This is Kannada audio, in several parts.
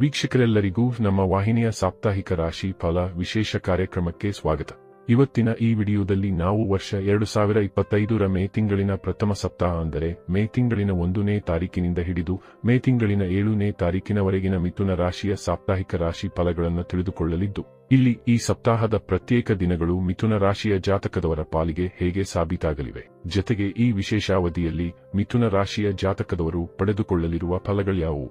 ವೀಕ್ಷಕರೆಲ್ಲರಿಗೂ ನಮ್ಮ ವಾಹಿನಿಯ ಸಾಪ್ತಾಹಿಕ ರಾಶಿ ಫಲ ವಿಶೇಷ ಕಾರ್ಯಕ್ರಮಕ್ಕೆ ಸ್ವಾಗತ. ಇವತ್ತಿನ ಈ ವಿಡಿಯೋದಲ್ಲಿ ನಾವು ವರ್ಷ ಎರಡು ಸಾವಿರ ಇಪ್ಪತ್ತೈದರ ಮೇ ತಿಂಗಳಿನ ಪ್ರಥಮ ಸಪ್ತಾಹ ಅಂದರೆ ಮೇ ತಿಂಗಳಿನ ಒಂದನೇ ತಾರೀಕಿನಿಂದ ಹಿಡಿದು ಮೇ ತಿಂಗಳಿನ ಏಳನೇ ತಾರೀಕಿನವರೆಗಿನ ಮಿಥುನ ರಾಶಿಯ ಸಾಪ್ತಾಹಿಕ ರಾಶಿ ಫಲಗಳನ್ನು ತಿಳಿದುಕೊಳ್ಳಲಿದ್ದು, ಇಲ್ಲಿ ಈ ಸಪ್ತಾಹದ ಪ್ರತ್ಯೇಕ ದಿನಗಳು ಮಿಥುನ ರಾಶಿಯ ಜಾತಕದವರ ಪಾಲಿಗೆ ಹೇಗೆ ಸಾಬೀತಾಗಲಿವೆ. ಜತೆಗೆ ಈ ವಿಶೇಷಾವಧಿಯಲ್ಲಿ ಮಿಥುನ ರಾಶಿಯ ಜಾತಕದವರು ಪಡೆದುಕೊಳ್ಳಲಿರುವ ಫಲಗಳ್ಯಾವುವು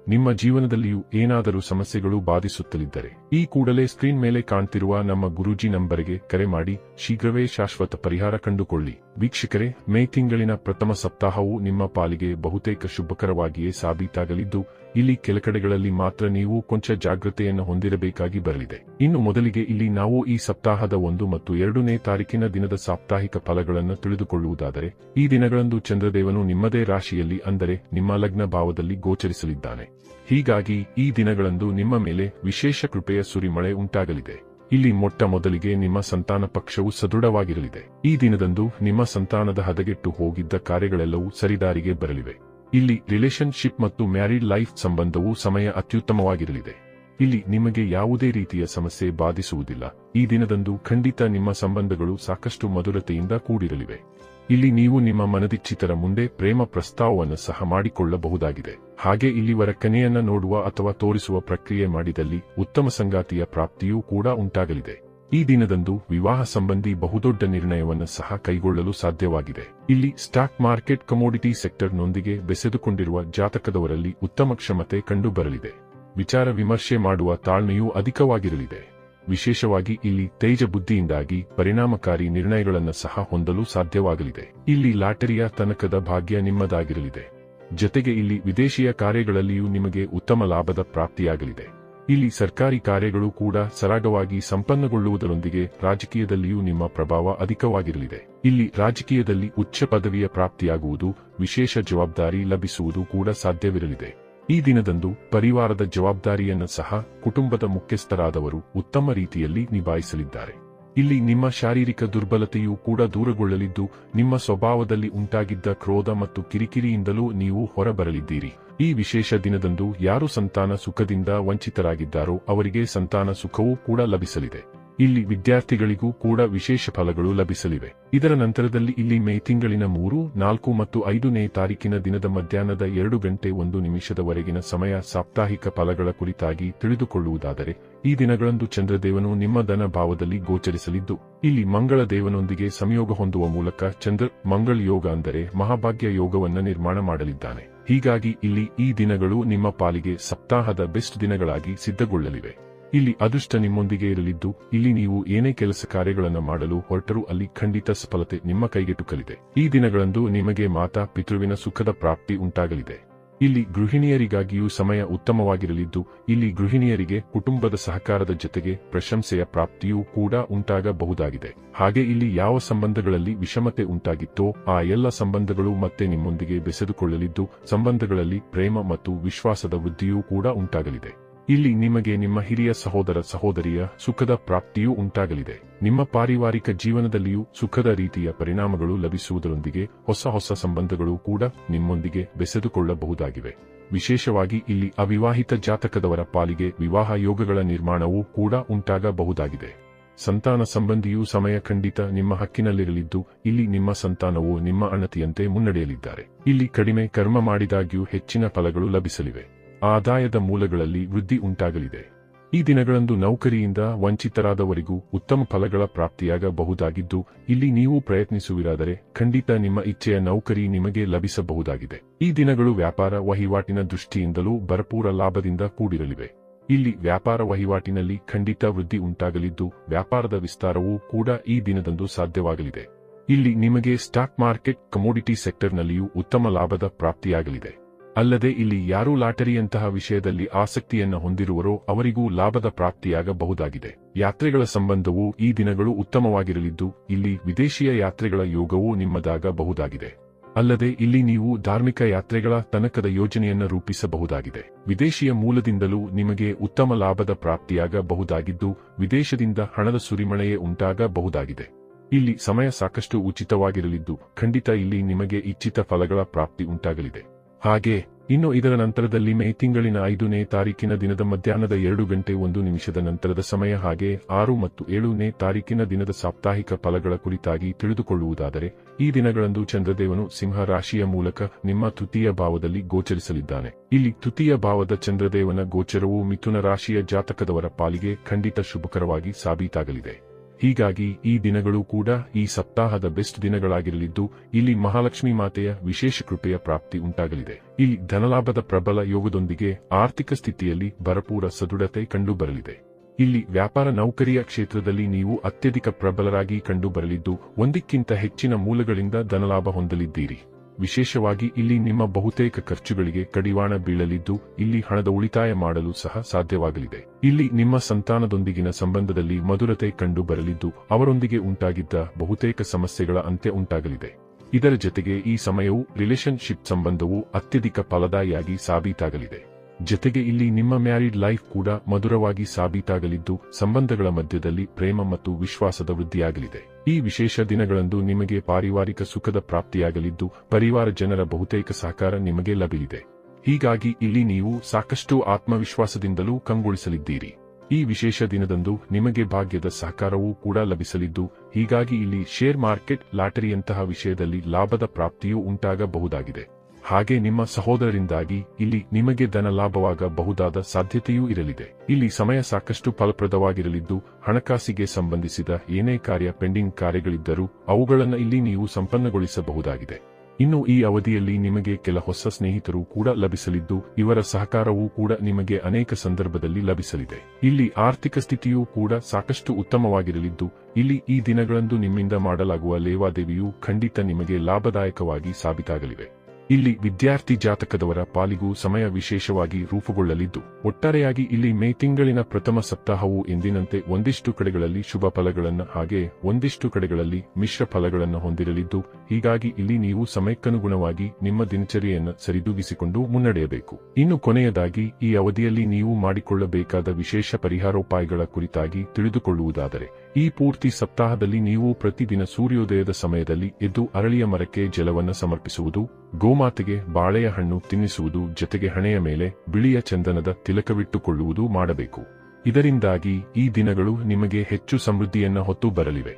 ನಿಮ್ಮ ಜೀವನದಲ್ಲಿಯೂ ಏನಾದರೂ ಸಮಸ್ಯೆಗಳು ಬಾಧಿಸುತ್ತಲಿದ್ದರೆ, ಈ ಕೂಡಲೇ ಸ್ಕ್ರೀನ್ ಮೇಲೆ ಕಾಣ್ತಿರುವ ನಮ್ಮ ಗುರೂಜಿ ನಂಬರ್ಗೆ ಕರೆ ಮಾಡಿ, ಶೀಘ್ರವೇ ಶಾಶ್ವತ ಪರಿಹಾರ ಕಂಡುಕೊಳ್ಳಿ. ವೀಕ್ಷಕರೇ, ಮೇ ತಿಂಗಳಿನ ಪ್ರಥಮ ಸಪ್ತಾಹವು ನಿಮ್ಮ ಪಾಲಿಗೆ ಬಹುತೇಕ ಶುಭಕರವಾಗಿಯೇ ಸಾಬೀತಾಗಲಿದ್ದು, ಇಲ್ಲಿ ಕೆಲಕಡೆಗಳಲ್ಲಿ ಮಾತ್ರ ನೀವು ಕೊಂಚ ಜಾಗೃತೆಯನ್ನು ಹೊಂದಿರಬೇಕಾಗಿ ಬರಲಿದೆ. ಇನ್ನು ಮೊದಲಿಗೆ ಇಲ್ಲಿ ನಾವು ಈ ಸಪ್ತಾಹದ ಒಂದು ಮತ್ತು ಎರಡನೇ ತಾರೀಕಿನ ದಿನದ ಸಾಪ್ತಾಹಿಕ ಫಲಗಳನ್ನು ತಿಳಿದುಕೊಳ್ಳುವುದಾದರೆ, ಈ ದಿನಗಳಂದು ಚಂದ್ರದೇವನು ನಿಮ್ಮದೇ ರಾಶಿಯಲ್ಲಿ ಅಂದರೆ ನಿಮ್ಮ ಲಗ್ನ ಭಾವದಲ್ಲಿ ಗೋಚರಿಸಲಿದ್ದಾನೆ. ಹೀಗಾಗಿ ಈ ದಿನಗಳಂದು ನಿಮ್ಮ ಮೇಲೆ ವಿಶೇಷ ಕೃಪೆಯ ಸುರಿಮಳೆ ಉಂಟಾಗಲಿದೆ. ಇಲ್ಲಿ ಮೊಟ್ಟ ಮೊದಲಿಗೆ ನಿಮ್ಮ ಸಂತಾನ ಪಕ್ಷವು ಸದೃಢವಾಗಿರಲಿದೆ. ಈ ದಿನದಂದು ನಿಮ್ಮ ಸಂತಾನದ ಹದಗೆಟ್ಟು ಹೋಗಿದ್ದ ಕಾರ್ಯಗಳೆಲ್ಲವೂ ಸರಿದಾರಿಗೆ ಬರಲಿವೆ. ಇಲ್ಲಿ ರಿಲೇಶನ್ಶಿಪ್ ಮತ್ತು ಮ್ಯಾರಿಡ್ ಲೈಫ್ ಸಂಬಂಧವು ಸಮಯ ಅತ್ಯುತ್ತಮವಾಗಿರಲಿದೆ. ಇಲ್ಲಿ ನಿಮಗೆ ಯಾವುದೇ ರೀತಿಯ ಸಮಸ್ಯೆ ಬಾಧಿಸುವುದಿಲ್ಲ. ಈ ದಿನದಂದು ಖಂಡಿತ ನಿಮ್ಮ ಸಂಬಂಧಗಳು ಸಾಕಷ್ಟು ಮಧುರತೆಯಿಂದ ಕೂಡಿರಲಿವೆ. ಇಲ್ಲಿ ನೀವು ನಿಮ್ಮ ಮನದಿಚ್ಛಿತರ ಮುಂದೆ ಪ್ರೇಮ ಪ್ರಸ್ತಾವವನ್ನು ಸಹ ಮಾಡಿಕೊಳ್ಳಬಹುದಾಗಿದೆ. ಹಾಗೆ ಇಲ್ಲಿವರ ವರಕನೆಯನ್ನ ನೋಡುವ ಅಥವಾ ತೋರಿಸುವ ಪ್ರಕ್ರಿಯೆ ಮಾಡಿದಲ್ಲಿ ಉತ್ತಮ ಸಂಗಾತಿಯ ಪ್ರಾಪ್ತಿಯೂ ಕೂಡ ಉಂಟಾಗಲಿದೆ. ಈ ದಿನದಂದು ವಿವಾಹ ಸಂಬಂಧಿ ಬಹುದೊಡ್ಡ ನಿರ್ಣಯವನ್ನು ಸಹ ಕೈಗೊಳ್ಳಲು ಸಾಧ್ಯವಾಗಿದೆ. ಇಲ್ಲಿ ಸ್ಟಾಕ್ ಮಾರ್ಕೆಟ್ ಕಮೋಡಿಟಿ ಸೆಕ್ಟರ್ನೊಂದಿಗೆ ಬೆಸೆದುಕೊಂಡಿರುವ ಜಾತಕದವರಲ್ಲಿ ಉತ್ತಮ ಕ್ಷಮತೆ ಕಂಡುಬರಲಿದೆ. ವಿಚಾರ ವಿಮರ್ಶೆ ಮಾಡುವ ತಾಳ್ಮೆಯೂ ಅಧಿಕವಾಗಿರಲಿದೆ. ವಿಶೇಷವಾಗಿ ಇಲ್ಲಿ ತೇಜ ಬುದ್ಧಿಯಿಂದಾಗಿ ಪರಿಣಾಮಕಾರಿ ನಿರ್ಣಯಗಳನ್ನು ಸಹ ಹೊಂದಲು ಸಾಧ್ಯವಾಗಲಿದೆ. ಇಲ್ಲಿ ಲಾಟರಿಯ ತನಕದ ಭಾಗ್ಯ ನಿಮ್ಮದಾಗಿರಲಿದೆ. ಜತೆಗೆ ಇಲ್ಲಿ ವಿದೇಶಿಯ ಕಾರ್ಯಗಳಲ್ಲಿಯೂ ನಿಮಗೆ ಉತ್ತಮ ಲಾಭದ ಪ್ರಾಪ್ತಿಯಾಗಲಿದೆ. ಇಲ್ಲಿ ಸರ್ಕಾರಿ ಕಾರ್ಯಗಳು ಕೂಡ ಸರಾಗವಾಗಿ ಸಂಪನ್ನಗೊಳ್ಳುವುದರೊಂದಿಗೆ ರಾಜಕೀಯದಲ್ಲಿಯೂ ನಿಮ್ಮ ಪ್ರಭಾವ ಅಧಿಕವಾಗಿರಲಿದೆ. ಇಲ್ಲಿ ರಾಜಕೀಯದಲ್ಲಿ ಉಚ್ಚ ಪದವಿಯ ಪ್ರಾಪ್ತಿಯಾಗುವುದು, ವಿಶೇಷ ಜವಾಬ್ದಾರಿ ಲಭಿಸುವುದು ಕೂಡ ಸಾಧ್ಯವಿರಲಿದೆ. ಈ ದಿನದಂದು ಪರಿವಾರದ ಜವಾಬ್ದಾರಿಯನ್ನು ಸಹ ಕುಟುಂಬದ ಮುಖ್ಯಸ್ಥರಾದವರು ಉತ್ತಮ ರೀತಿಯಲ್ಲಿ ನಿಭಾಯಿಸಲಿದ್ದಾರೆ. ಇಲ್ಲಿ ನಿಮ್ಮ ಶಾರೀರಿಕ ದುರ್ಬಲತೆಯೂ ಕೂಡ ದೂರಗೊಳ್ಳಲಿದ್ದು, ನಿಮ್ಮ ಸ್ವಭಾವದಲ್ಲಿ ಉಂಟಾಗಿದ್ದ ಕ್ರೋಧ ಮತ್ತು ಕಿರಿಕಿರಿಯಿಂದಲೂ ನೀವು ಹೊರಬರಲಿದ್ದೀರಿ. ಈ ವಿಶೇಷ ದಿನದಂದು ಯಾರು ಸಂತಾನ ಸುಖದಿಂದ ವಂಚಿತರಾಗಿದ್ದಾರೋ ಅವರಿಗೆ ಸಂತಾನ ಸುಖವೂ ಕೂಡ ಲಭಿಸಲಿದೆ. ಇಲ್ಲಿ ವಿದ್ಯಾರ್ಥಿಗಳಿಗೂ ಕೂಡ ವಿಶೇಷ ಫಲಗಳು ಲಭಿಸಲಿವೆ. ಇದರ ನಂತರದಲ್ಲಿ ಇಲ್ಲಿ ಮೇ ತಿಂಗಳಿನ ಮೂರು, ನಾಲ್ಕು ಮತ್ತು ಐದನೇ ತಾರೀಕಿನ ದಿನದ ಮಧ್ಯಾಹ್ನದ ಎರಡು ಗಂಟೆ ಒಂದು ನಿಮಿಷದವರೆಗಿನ ಸಮಯ ಸಾಪ್ತಾಹಿಕ ಫಲಗಳ ಕುರಿತಾಗಿ ತಿಳಿದುಕೊಳ್ಳುವುದಾದರೆ, ಈ ದಿನಗಳಂದು ಚಂದ್ರದೇವನು ನಿಮ್ಮ ಧನ ಭಾವದಲ್ಲಿ ಗೋಚರಿಸಲಿದ್ದು, ಇಲ್ಲಿ ಮಂಗಳ ದೇವನೊಂದಿಗೆ ಸಂಯೋಗ ಹೊಂದುವ ಮೂಲಕ ಚಂದ್ರ ಮಂಗಳ ಯೋಗ ಅಂದರೆ ಮಹಾಭಾಗ್ಯ ಯೋಗವನ್ನ ನಿರ್ಮಾಣ ಮಾಡಲಿದ್ದಾನೆ. ಹೀಗಾಗಿ ಇಲ್ಲಿ ಈ ದಿನಗಳು ನಿಮ್ಮ ಪಾಲಿಗೆ ಸಪ್ತಾಹದ ಬೆಸ್ಟ್ ದಿನಗಳಾಗಿ ಸಿದ್ಧಗೊಳ್ಳಲಿವೆ. ಇಲ್ಲಿ ಅದೃಷ್ಟ ನಿಮ್ಮೊಂದಿಗೆ ಇರಲಿದ್ದು, ಇಲ್ಲಿ ನೀವು ಏನೇ ಕೆಲಸ ಕಾರ್ಯಗಳನ್ನು ಮಾಡಲು ಹೊರಟರೂ ಅಲ್ಲಿ ಖಂಡಿತ ಸಫಲತೆ ನಿಮ್ಮ ಕೈಗೆಟುಕಲಿದೆ. ಈ ದಿನಗಳಂದು ನಿಮಗೆ ಮಾತಾ ಪಿತೃವಿನ ಸುಖದ ಪ್ರಾಪ್ತಿ ಉಂಟಾಗಲಿದೆ. ಇಲ್ಲಿ ಗೃಹಿಣಿಯರಿಗಾಗಿಯೂ ಸಮಯ ಉತ್ತಮವಾಗಿರಲಿದ್ದು, ಇಲ್ಲಿ ಗೃಹಿಣಿಯರಿಗೆ ಕುಟುಂಬದ ಸಹಕಾರದ ಜೊತೆಗೆ ಪ್ರಶಂಸೆಯ ಪ್ರಾಪ್ತಿಯೂ ಕೂಡ ಉಂಟಾಗಬಹುದಾಗಿದೆ. ಹಾಗೆ ಇಲ್ಲಿ ಯಾವ ಸಂಬಂಧಗಳಲ್ಲಿ ವಿಷಮತೆ ಉಂಟಾಗಿತ್ತೋ, ಆ ಎಲ್ಲ ಸಂಬಂಧಗಳು ಮತ್ತೆ ನಿಮ್ಮೊಂದಿಗೆ ಬೆಸೆದುಕೊಳ್ಳಲಿದ್ದು, ಸಂಬಂಧಗಳಲ್ಲಿ ಪ್ರೇಮ ಮತ್ತು ವಿಶ್ವಾಸದ ವೃದ್ಧಿಯೂ ಕೂಡ ಉಂಟಾಗಲಿದೆ. ಇಲ್ಲಿ ನಿಮಗೆ ನಿಮ್ಮ ಹಿರಿಯ ಸಹೋದರ ಸಹೋದರಿಯ ಸುಖದ ಪ್ರಾಪ್ತಿಯೂ ಉಂಟಾಗಲಿದೆ. ನಿಮ್ಮ ಪಾರಿವಾರಿಕ ಜೀವನದಲ್ಲಿಯೂ ಸುಖದ ರೀತಿಯ ಪರಿಣಾಮಗಳು ಲಭಿಸುವುದರೊಂದಿಗೆ ಹೊಸ ಹೊಸ ಸಂಬಂಧಗಳು ಕೂಡ ನಿಮ್ಮೊಂದಿಗೆ ಬೆಸೆದುಕೊಳ್ಳಬಹುದಾಗಿವೆ. ವಿಶೇಷವಾಗಿ ಇಲ್ಲಿ ಅವಿವಾಹಿತ ಜಾತಕದವರ ಪಾಲಿಗೆ ವಿವಾಹ ಯೋಗಗಳ ನಿರ್ಮಾಣವೂ ಕೂಡ ಉಂಟಾಗಬಹುದಾಗಿದೆ. ಸಂತಾನ ಸಂಬಂಧಿಯೂ ಸಮಯ ಖಂಡಿತ ನಿಮ್ಮ ಹಕ್ಕಿನಲ್ಲಿರಲಿದ್ದು, ಇಲ್ಲಿ ನಿಮ್ಮ ಸಂತಾನವು ನಿಮ್ಮ ಅಣತಿಯಂತೆ ಮುನ್ನಡೆಯಲಿದ್ದಾರೆ. ಇಲ್ಲಿ ಕಡಿಮೆ ಕರ್ಮ ಮಾಡಿದಾಗ್ಯೂ ಹೆಚ್ಚಿನ ಫಲಗಳು ಲಭಿಸಲಿವೆ. ಆದಾಯದ ಮೂಲಗಳಲ್ಲಿ ವೃದ್ಧಿ ಉಂಟಾಗಲಿದೆ. ಈ ದಿನಗಳಂದು ನೌಕರಿಯಿಂದ ವಂಚಿತರಾದವರಿಗೂ ಉತ್ತಮ ಫಲಗಳ ಪ್ರಾಪ್ತಿಯಾಗಬಹುದಾಗಿದ್ದು, ಇಲ್ಲಿ ನೀವು ಪ್ರಯತ್ನಿಸುವಿರಾದರೆ ಖಂಡಿತ ನಿಮ್ಮ ಇಚ್ಛೆಯ ನೌಕರಿ ನಿಮಗೆ ಲಭಿಸಬಹುದಾಗಿದೆ. ಈ ದಿನಗಳು ವ್ಯಾಪಾರ ವಹಿವಾಟಿನ ದೃಷ್ಟಿಯಿಂದಲೂ ಭರಪೂರ ಲಾಭದಿಂದ ಕೂಡಿರಲಿವೆ. ಇಲ್ಲಿ ವ್ಯಾಪಾರ ವಹಿವಾಟಿನಲ್ಲಿ ಖಂಡಿತ ವೃದ್ಧಿ ಉಂಟಾಗಲಿದ್ದು, ವ್ಯಾಪಾರದ ವಿಸ್ತಾರವೂ ಕೂಡ ಈ ದಿನದಂದು ಸಾಧ್ಯವಾಗಲಿದೆ. ಇಲ್ಲಿ ನಿಮಗೆ ಸ್ಟಾಕ್ ಮಾರ್ಕೆಟ್, ಕಮೋಡಿಟಿ ಸೆಕ್ಟರ್ನಲ್ಲಿಯೂ ಉತ್ತಮ ಲಾಭದ ಪ್ರಾಪ್ತಿಯಾಗಲಿದೆ. ಅಲ್ಲದೆ ಇಲ್ಲಿ ಯಾರು ಲಾಟರಿಯಂತಹ ವಿಷಯದಲ್ಲಿ ಆಸಕ್ತಿಯನ್ನು ಹೊಂದಿರುವರೋ ಅವರಿಗೂ ಲಾಭದ ಪ್ರಾಪ್ತಿಯಾಗಬಹುದಾಗಿದೆ. ಯಾತ್ರೆಗಳ ಸಂಬಂಧವು ಈ ದಿನಗಳು ಉತ್ತಮವಾಗಿರಲಿದ್ದು, ಇಲ್ಲಿ ವಿದೇಶೀಯ ಯಾತ್ರೆಗಳ ಯೋಗವೂ ನಿಮ್ಮದಾಗಬಹುದಾಗಿದೆ. ಅಲ್ಲದೆ ಇಲ್ಲಿ ನೀವು ಧಾರ್ಮಿಕ ಯಾತ್ರೆಗಳ ತನಕದ ಯೋಜನೆಯನ್ನು ರೂಪಿಸಬಹುದಾಗಿದೆ. ವಿದೇಶಿಯ ಮೂಲದಿಂದಲೂ ನಿಮಗೆ ಉತ್ತಮ ಲಾಭದ ಪ್ರಾಪ್ತಿಯಾಗಬಹುದಾಗಿದ್ದು, ವಿದೇಶದಿಂದ ಹಣದ ಸುರಿಮಳೆಯೇ ಉಂಟಾಗಬಹುದಾಗಿದೆ. ಇಲ್ಲಿ ಸಮಯ ಸಾಕಷ್ಟು ಉಚಿತವಾಗಿರಲಿದ್ದು, ಖಂಡಿತ ಇಲ್ಲಿ ನಿಮಗೆ ಇಚ್ಛಿತ ಫಲಗಳ ಪ್ರಾಪ್ತಿ ಉಂಟಾಗಲಿದೆ. ಹಾಗೆ, ಇನ್ನು ಇದರ ನಂತರದಲ್ಲಿ ಮೇ ತಿಂಗಳಿನ ಐದನೇ ತಾರೀಕಿನ ದಿನದ ಮಧ್ಯಾಹ್ನದ ಎರಡು ಗಂಟೆ ಒಂದು ನಿಮಿಷದ ನಂತರದ ಸಮಯ ಹಾಗೆ ಆರು ಮತ್ತು ಏಳನೇ ತಾರೀಕಿನ ದಿನದ ಸಾಪ್ತಾಹಿಕ ಫಲಗಳ ಕುರಿತಾಗಿ ತಿಳಿದುಕೊಳ್ಳುವುದಾದರೆ, ಈ ದಿನಗಳಂದು ಚಂದ್ರದೇವನು ಸಿಂಹ ರಾಶಿಯ ಮೂಲಕ ನಿಮ್ಮ ತೃತೀಯ ಭಾವದಲ್ಲಿ ಗೋಚರಿಸಲಿದ್ದಾನೆ. ಇಲ್ಲಿ ತೃತೀಯ ಭಾವದ ಚಂದ್ರದೇವನ ಗೋಚರವು ಮಿಥುನ ರಾಶಿಯ ಜಾತಕದವರ ಪಾಲಿಗೆ ಖಂಡಿತ ಶುಭಕರವಾಗಿ ಸಾಬೀತಾಗಲಿದೆ. ಹೀಗಾಗಿ ಈ ದಿನಗಳು ಕೂಡ ಈ ಸಪ್ತಾಹದ ಬೆಸ್ಟ್ ದಿನಗಳಾಗಿರಲಿದ್ದು, ಇಲ್ಲಿ ಮಹಾಲಕ್ಷ್ಮಿ ಮಾತೆಯ ವಿಶೇಷ ಕೃಪೆಯ ಪ್ರಾಪ್ತಿ ಉಂಟಾಗಲಿದೆ. ಈ ಧನಲಾಭದ ಪ್ರಬಲ ಯೋಗದೊಂದಿಗೆ ಆರ್ಥಿಕ ಸ್ಥಿತಿಯಲ್ಲಿ ಭರಪೂರ ಸದೃಢತೆ ಕಂಡುಬರಲಿದೆ. ಇಲ್ಲಿ ವ್ಯಾಪಾರ ನೌಕರಿಯ ಕ್ಷೇತ್ರದಲ್ಲಿ ನೀವು ಅತ್ಯಧಿಕ ಪ್ರಬಲರಾಗಿ ಕಂಡುಬರಲಿದ್ದು, ಒಂದಕ್ಕಿಂತ ಹೆಚ್ಚಿನ ಮೂಲಗಳಿಂದ ಧನಲಾಭ ಹೊಂದಲಿದ್ದೀರಿ. ವಿಶೇಷವಾಗಿ ಇಲ್ಲಿ ನಿಮ್ಮ ಬಹುತೇಕ ಖರ್ಚುಗಳಿಗೆ ಕಡಿವಾಣ ಬೀಳಲಿದ್ದು, ಇಲ್ಲಿ ಹಣದ ಉಳಿತಾಯ ಮಾಡಲು ಸಹ ಸಾಧ್ಯವಾಗಲಿದೆ. ಇಲ್ಲಿ ನಿಮ್ಮ ಸಂತಾನದೊಂದಿಗಿನ ಸಂಬಂಧದಲ್ಲಿ ಮಧುರತೆ ಕಂಡು ಬರಲಿದ್ದು, ಅವರೊಂದಿಗೆ ಉಂಟಾಗಿದ್ದ ಬಹುತೇಕ ಸಮಸ್ಯೆಗಳ ಅಂತ್ಯ ಉಂಟಾಗಲಿದೆ. ಇದರ ಜತೆಗೆ ಈ ಸಮಯವು ರಿಲೇಶನ್ಶಿಪ್ ಸಂಬಂಧವು ಅತ್ಯಧಿಕ ಫಲದಾಯಿಯಾಗಿ ಸಾಬೀತಾಗಲಿದೆ. ಜತೆಗೆ ಇಲ್ಲಿ ನಿಮ್ಮ ಮ್ಯಾರಿಡ್ ಲೈಫ್ ಕೂಡ ಮಧುರವಾಗಿ ಸಾಬೀತಾಗಲಿದ್ದು, ಸಂಬಂಧಗಳ ಮಧ್ಯದಲ್ಲಿ ಪ್ರೇಮ ಮತ್ತು ವಿಶ್ವಾಸದ ವೃದ್ಧಿಯಾಗಲಿದೆ. ಈ ವಿಶೇಷ ದಿನಗಳಂದು ನಿಮಗೆ ಪಾರಿವಾರಿಕ ಸುಖದ ಪ್ರಾಪ್ತಿಯಾಗಲಿದ್ದು, ಪರಿವಾರ ಜನರ ಬಹುತೇಕ ಸಹಕಾರ ನಿಮಗೆ ಲಭ್ಯವಿದೆ. ಹೀಗಾಗಿ ಇಲ್ಲಿ ನೀವು ಸಾಕಷ್ಟು ಆತ್ಮವಿಶ್ವಾಸದಿಂದಲೂ ಕಂಗೊಳಿಸಲಿದ್ದೀರಿ. ಈ ವಿಶೇಷ ದಿನದಂದು ನಿಮಗೆ ಭಾಗ್ಯದ ಸಹಕಾರವೂ ಕೂಡ ಲಭಿಸಲಿದ್ದು, ಹೀಗಾಗಿ ಇಲ್ಲಿ ಶೇರ್ ಮಾರ್ಕೆಟ್ ಲಾಟರಿಯಂತಹ ವಿಷಯದಲ್ಲಿ ಲಾಭದ ಪ್ರಾಪ್ತಿಯೂ ಉಂಟಾಗಬಹುದಾಗಿದೆ. ಹಾಗೆ ನಿಮ್ಮ ಸಹೋದರರಿಂದಾಗಿ ಇಲ್ಲಿ ನಿಮಗೆ ಧನ ಲಾಭವಾಗಬಹುದಾದ ಸಾಧ್ಯತೆಯೂ ಇರಲಿದೆ. ಇಲ್ಲಿ ಸಮಯ ಸಾಕಷ್ಟು ಫಲಪ್ರದವಾಗಿರಲಿದ್ದು, ಹಣಕಾಸಿಗೆ ಸಂಬಂಧಿಸಿದ ಏನೇ ಕಾರ್ಯ ಪೆಂಡಿಂಗ್ ಕಾರ್ಯಗಳಿದ್ದರೂ, ಅವುಗಳನ್ನು ಇಲ್ಲಿ ನೀವು ಸಂಪನ್ನಗೊಳಿಸಬಹುದಾಗಿದೆ. ಇನ್ನು ಈ ಅವಧಿಯಲ್ಲಿ ನಿಮಗೆ ಕೆಲ ಹೊಸ ಸ್ನೇಹಿತರು ಕೂಡ ಲಭಿಸಲಿದ್ದು, ಇವರ ಸಹಕಾರವೂ ಕೂಡ ನಿಮಗೆ ಅನೇಕ ಸಂದರ್ಭದಲ್ಲಿ ಲಭಿಸಲಿದೆ. ಇಲ್ಲಿ ಆರ್ಥಿಕ ಸ್ಥಿತಿಯೂ ಕೂಡ ಸಾಕಷ್ಟು ಉತ್ತಮವಾಗಿರಲಿದ್ದು, ಇಲ್ಲಿ ಈ ದಿನಗಳಂದು ನಿಮ್ಮಿಂದ ಮಾಡಲಾಗುವ ಲೇವಾದೇವಿಯು ಖಂಡಿತ ನಿಮಗೆ ಲಾಭದಾಯಕವಾಗಿ ಸಾಬೀತಾಗಲಿವೆ. ಇಲ್ಲಿ ವಿದ್ಯಾರ್ಥಿ ಜಾತಕದವರ ಪಾಲಿಗೂ ಸಮಯ ವಿಶೇಷವಾಗಿ ರೂಪುಗೊಳ್ಳಲಿದ್ದು, ಒಟ್ಟಾರೆಯಾಗಿ ಇಲ್ಲಿ ಮೇ ತಿಂಗಳಿನ ಪ್ರಥಮ ಸಪ್ತಾಹವು ಎಂದಿನಂತೆ ಒಂದಿಷ್ಟು ಕಡೆಗಳಲ್ಲಿ ಶುಭ ಫಲಗಳನ್ನು ಹಾಗೆ ಒಂದಿಷ್ಟು ಕಡೆಗಳಲ್ಲಿ ಮಿಶ್ರ ಫಲಗಳನ್ನು ಹೊಂದಿರಲಿದ್ದು, ಹೀಗಾಗಿ ಇಲ್ಲಿ ನೀವು ಸಮಯಕ್ಕನುಗುಣವಾಗಿ ನಿಮ್ಮ ದಿನಚರಿಯನ್ನು ಸರಿದೂಗಿಸಿಕೊಂಡು ಮುನ್ನಡೆಯಬೇಕು. ಇನ್ನು ಕೊನೆಯದಾಗಿ, ಈ ಅವಧಿಯಲ್ಲಿ ನೀವು ಮಾಡಿಕೊಳ್ಳಬೇಕಾದ ವಿಶೇಷ ಪರಿಹಾರೋಪಾಯಗಳ ಕುರಿತಾಗಿ ತಿಳಿದುಕೊಳ್ಳುವುದಾದರೆ ಈ ಪೂರ್ತಿ ಸಪ್ತಾಹದಲ್ಲಿ ನೀವು ಪ್ರತಿದಿನ ಸೂರ್ಯೋದಯದ ಸಮಯದಲ್ಲಿ ಎದ್ದು ಅರಳಿಯ ಮರಕ್ಕೆ ಜಲವನ್ನು ಸಮರ್ಪಿಸುವುದು, ಗೋಮಾತೆಗೆ ಬಾಳೆಯ ಹಣ್ಣು ತಿನ್ನಿಸುವುದು ಜೊತೆಗೆ ಹಣೆಯ ಮೇಲೆ ಬಿಳಿಯ ಚಂದನದ ತಿಲಕವಿಟ್ಟುಕೊಳ್ಳುವುದು ಮಾಡಬೇಕು. ಇದರಿಂದಾಗಿ ಈ ದಿನಗಳು ನಿಮಗೆ ಹೆಚ್ಚು ಸಮೃದ್ಧಿಯನ್ನ ಹೊತ್ತು ಬರಲಿವೆ.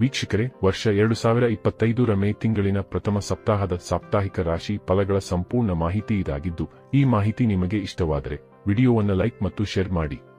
ವೀಕ್ಷಕರೇ, ವರ್ಷ ಎರಡು ಸಾವಿರ ಇಪ್ಪತ್ತೈದರ ಮೇ ತಿಂಗಳಿನ ಪ್ರಥಮ ಸಪ್ತಾಹದ ಸಾಪ್ತಾಹಿಕ ರಾಶಿ ಫಲಗಳ ಸಂಪೂರ್ಣ ಮಾಹಿತಿ ಇದಾಗಿದ್ದು, ಈ ಮಾಹಿತಿ ನಿಮಗೆ ಇಷ್ಟವಾದರೆ ವಿಡಿಯೋವನ್ನು ಲೈಕ್ ಮತ್ತು ಶೇರ್ ಮಾಡಿ.